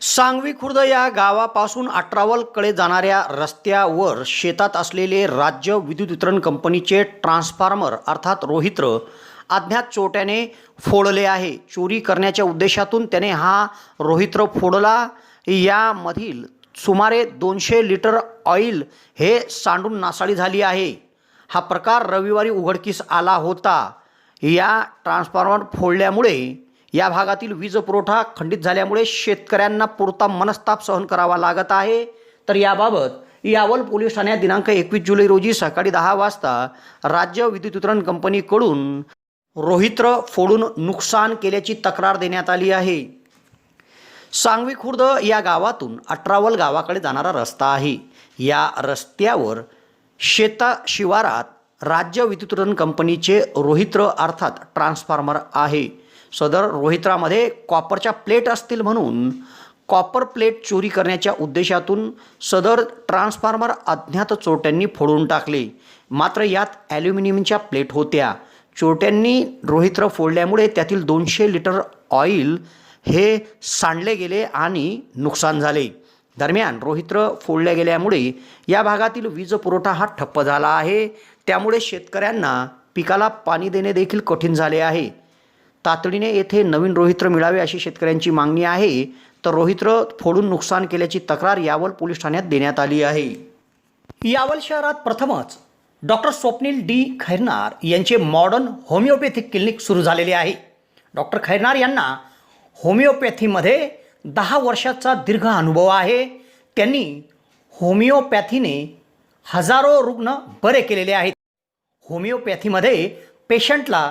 सांगवी खुर्द या गावापासून अठरावलकडे जाणाऱ्या रस्त्यावर शेतात असलेले राज्य विद्युत वितरण कंपनीचे ट्रान्सफॉर्मर अर्थात रोहित्र अज्ञात चोट्याने फोडले आहे. चोरी करण्याच्या उद्देशातून त्याने हा रोहित्र फोडला. यामधील सुमारे दोनशे लिटर ऑइल हे सांडून नासाडी झाली आहे. हा प्रकार रविवारी उघडकीस आला होता. या ट्रान्सफॉर्मर फोडल्यामुळे या भागातील वीज पुरवठा खंडित झाल्यामुळे शेतकऱ्यांना पुरता मनस्ताप सहन करावा लागत आहे. तर याबाबत यावल पोलीस ठाण्यात दिनांक एकवीस जुलै रोजी सकाळी दहा वाजता राज्य विद्युत वितरण कंपनीकडून रोहित्र फोडून नुकसान केल्याची तक्रार देण्यात आली आहे. सांगवी खुर्द या गावातून अठरावल गावाकडे जाणारा रस्ता आहे. या रस्त्यावर शेता शिवारात राज्य विद्युत वितरण कंपनीचे रोहित्र अर्थात ट्रान्सफॉर्मर आहे. सदर रोहित्रामध्ये कॉपरच्या प्लेट असतील म्हणून कॉपर प्लेट चोरी करण्याच्या उद्देशातून सदर ट्रान्सफॉर्मर अज्ञात चोरट्यांनी फोडून टाकले. मात्र यात ॲल्युमिनियमच्या प्लेट होत्या. चोरट्यांनी रोहित्र फोडल्यामुळे त्यातील दोनशे लिटर ऑइल हे सांडले गेले आणि नुकसान झाले. दरम्यान रोहित्र फोडल्या गेल्यामुळे या भागातील वीज पुरवठा हा ठप्प झाला आहे. त्यामुळे शेतकऱ्यांना पिकाला पाणी देणे देखील कठीण झाले आहे. तातडीने येथे नवीन रोहित्र मिळावे अशी शेतकऱ्यांची मागणी आहे. तर रोहित्र फोडून नुकसान केल्याची तक्रार यावल पोलीस ठाण्यात देण्यात आली आहे. यावल शहरात प्रथमच डॉक्टर स्वप्नील डी. खैरनार यांचे मॉडर्न होमिओपॅथिक क्लिनिक सुरू झालेले आहे. डॉक्टर खैरनार यांना होमिओपॅथीमध्ये दहा वर्षाचा दीर्घ अनुभव आहे. त्यांनी होमिओपॅथीने हजारो रुग्ण बरे केलेले आहेत. होमिओपॅथीमध्ये पेशंटला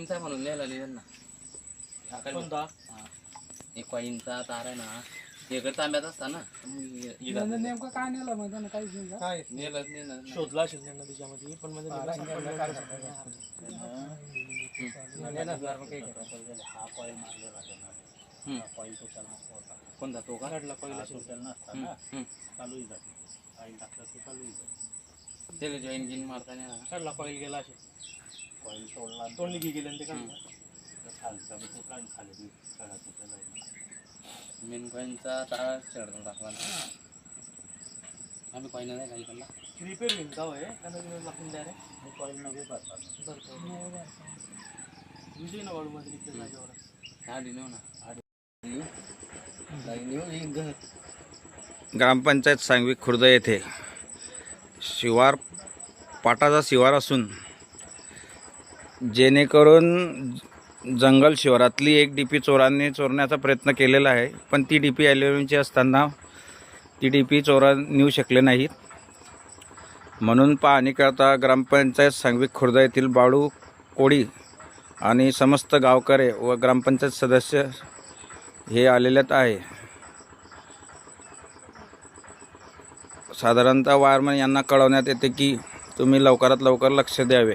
इंचा म्हणून लिहिला त्यांना. कोणता? एक कॉईनचा तार आहे ना इकडे तांब्यात असता ना. नेमकं काय नेलं मग त्यानं? काहीच नाही का? नेलं नेलं शोधला असेल त्यांना त्याच्यामध्ये पण म्हणजे मला सापडलं नाही. हम्म. कोणता तो का? काढला पहिला शोध. हम्म, हम्म. त्याला जॉईन गिन मारताना ना. काढला कॉईल गेला असेल. तोंड निघी गेले आणि ते काढलं मेन कॉईनचा तारा चढतो टाकला ना. आम्ही कॉईन नाही काही करला रिपेअर होईल का होय लागून द्या रे. विजय ना वाळूमध्ये रिपेअर जागेवर हा ना. ग्रामपंचायत सांगवी खुर्द येथे शिवार पाटाचा शिवार असून जेणेकरून जंगल शिवारातली एक डी पी चोरांनी चोरण्याचा प्रयत्न केलेला आहे. पण ती डी पी ॲल्युमिनियमची असताना ती डी पी चोरा नेऊ शकले नाहीत. म्हणून पाहणीकरता ग्रामपंचायत सांगवी खुर्द येथील बाळू कोळी आणि समस्त गावकरे व ग्रामपंचायत सदस्य हे आलेलेच आहे. साधारणतः वायरमन यांना कळवण्यात येते की तुम्ही लवकरात लवकर लक्ष द्यावे.